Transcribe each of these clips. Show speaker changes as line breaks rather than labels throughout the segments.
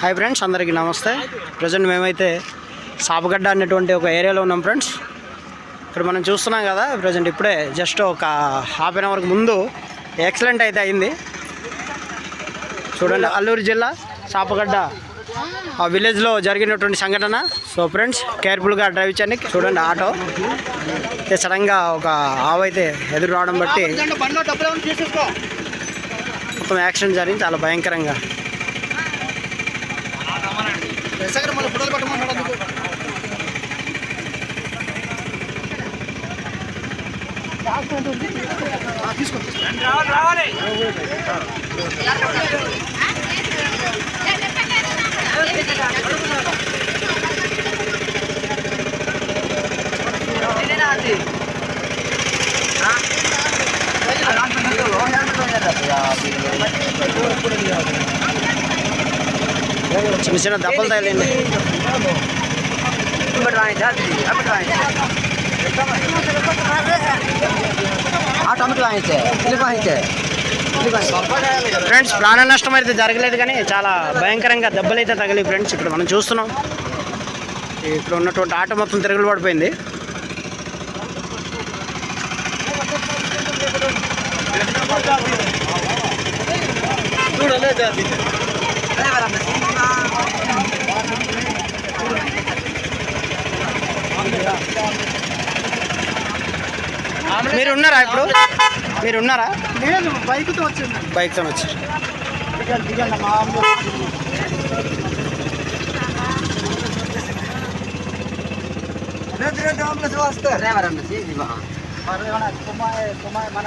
Hi friends అందరికీ నమస్తే. Present మేమైతే సాపగడ్డ అనేటువంటి ఒక ఏరియాలో ఉన్నాం ఫ్రెండ్స్ ఇక్కడ మనం చూస్తున్నాం కదా ప్రజెంట్ ఇప్పుడే జస్ట్ ఒక హాఫ్ అన్ అవర్కి ముందు యాక్సిడెంట్ అయితే అయింది. చూడండి అల్లూరు జిల్లా సాపగడ్డ ఆ విలేజ్లో జరిగినటువంటి సంఘటన. సో ఫ్రెండ్స్ కేర్ఫుల్గా డ్రైవ్ చేయండి. చూడండి ఆటో. అయితే సడన్గా ఒక ఆవు అయితే ఎదురు రావడం బట్టి మొత్తం యాక్సిడెంట్ జరిగింది. చాలా భయంకరంగా. ఎస్ఐ మళ్ళీ ఫోటోలు పెట్టమన్నాడు అందుకు. తీసుకోండి రావాలి చిన్న చిన్న దెబ్బలు తగిలింది
ఆటోమేటిక్ వాయించే ఇల్లు వాయించే
ఫ్రెండ్స్ ప్రాణ నష్టం అయితే జరగలేదు కానీ చాలా భయంకరంగా దెబ్బలు అయితే తగిలి ఫ్రెండ్స్ ఇక్కడ మనం చూస్తున్నాం. ఇక్కడ ఉన్నటువంటి ఆటో మొత్తం తిరుగులు పడిపోయింది. మీరు ఉన్నారా ఇప్పుడు? మీరు ఉన్నారా?
నేను బైక్తో వచ్చింది.
బైక్తో వచ్చారు.
మన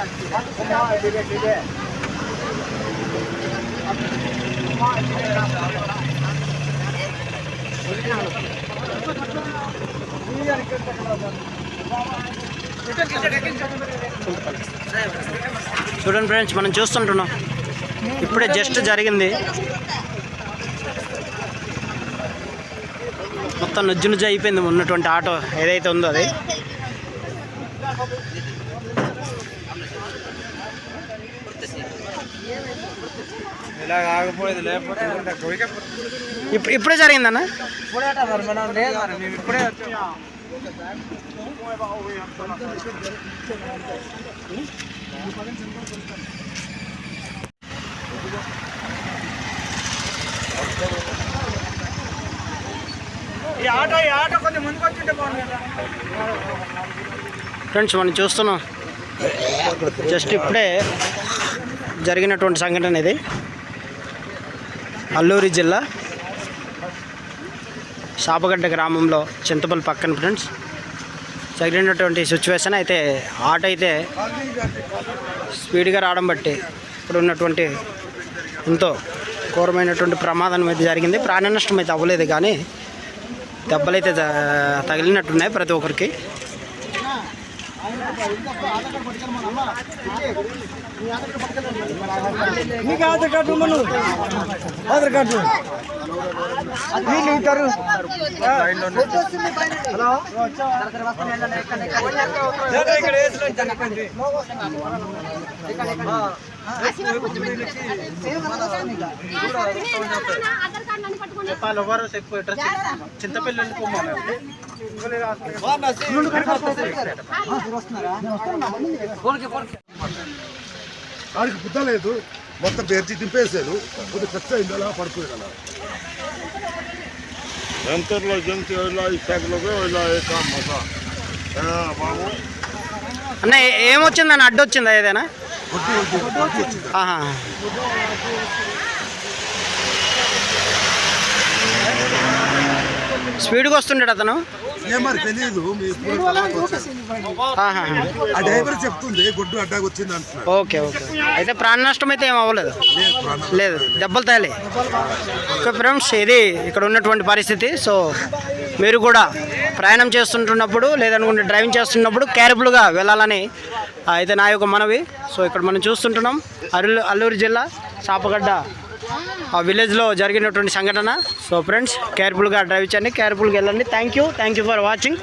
చూడండి ఫ్రెండ్స్ మనం చూస్తుంటున్నాం. ఇప్పుడే జస్ట్ జరిగింది. మొత్తం నుజ్జు నుజ్జు అయిపోయింది ఉన్నటువంటి ఆటో. ఏదైతే ఉందో అది.
ఇలా కాకపోయేది లేకపోతే
ఇప్పుడు ఇప్పుడే జరిగిందన్న?
ఇప్పుడే మరి మనం లేదు మరి మేము ఇప్పుడే ఈ ఆటో ఈ ఆటో కొంచెం ముందుకు వచ్చింటే బాగుంది
ఫ్రెండ్స్ మనం చూస్తున్నాం. జస్ట్ ఇప్పుడే జరిగినటువంటి సంఘటన ఇది. అల్లూరి జిల్లా షాపగడ్డ గ్రామంలో చింతపల్లి పక్కన ఫ్రెండ్స్ జరిగినటువంటి సిచ్యువేషన్ అయితే ఆట అయితే స్పీడ్గా రావడం బట్టి ఇప్పుడు ఉన్నటువంటి ఎంతో ఘోరమైనటువంటి ప్రమాదం అయితే జరిగింది. ప్రాణ నష్టం అయితే అవ్వలేదు కానీ దెబ్బలు అయితే తగిలినట్టున్నాయి ప్రతి ఒక్కరికి.
మీకు ఆధార్ కార్డు ఇవ్వను ఆధార్ కార్డు. వీళ్ళు ఉంటారు హలో. ఇక్కడ
చింతపల్లి
ఆడికి బుద్ధ లేదు. మొత్తం బెర్చి దింపేసాను కొద్దిగా ఖర్చు అయింది అలా పడిపోయాడు అలా
జంతు ఇలా ఇలా బాబు?
అన్న ఏ- ఏమొచ్చిందని అడ్డొచ్చిందా ఏదైనా? స్పీడ్గా వస్తుంటాడు అతను.
మరి తెలియదు ఆ డ్రైవర్ చెప్తుంది గుడ్డు అడ్డాకి వచ్చింది అంటున్నాడు.
Okay okay. అయితే ప్రాణ నష్టం అయితే ఏం అవ్వలేదు.
లేదు
దెబ్బలు తేలే. ఓకే ఫ్రెండ్స్ ఇది ఇక్కడ ఉన్నటువంటి పరిస్థితి. సో మీరు కూడా ప్రయాణం చేస్తుంటున్నప్పుడు లేదనుకుంటే డ్రైవింగ్ చేస్తున్నప్పుడు కేర్ఫుల్గా వెళ్ళాలని అయితే నా యొక్క మనవి. సో ఇక్కడ మనం చూస్తుంటున్నాం. అల్లు అల్లూరు జిల్లా చాపగడ్డ ఆ విలేజ్లో జరిగినటువంటి సంఘటన. సో ఫ్రెండ్స్ కేర్ఫుల్గా డ్రైవ్ చేయండి కేర్ఫుల్గా వెళ్ళండి. Thank you thank you for watching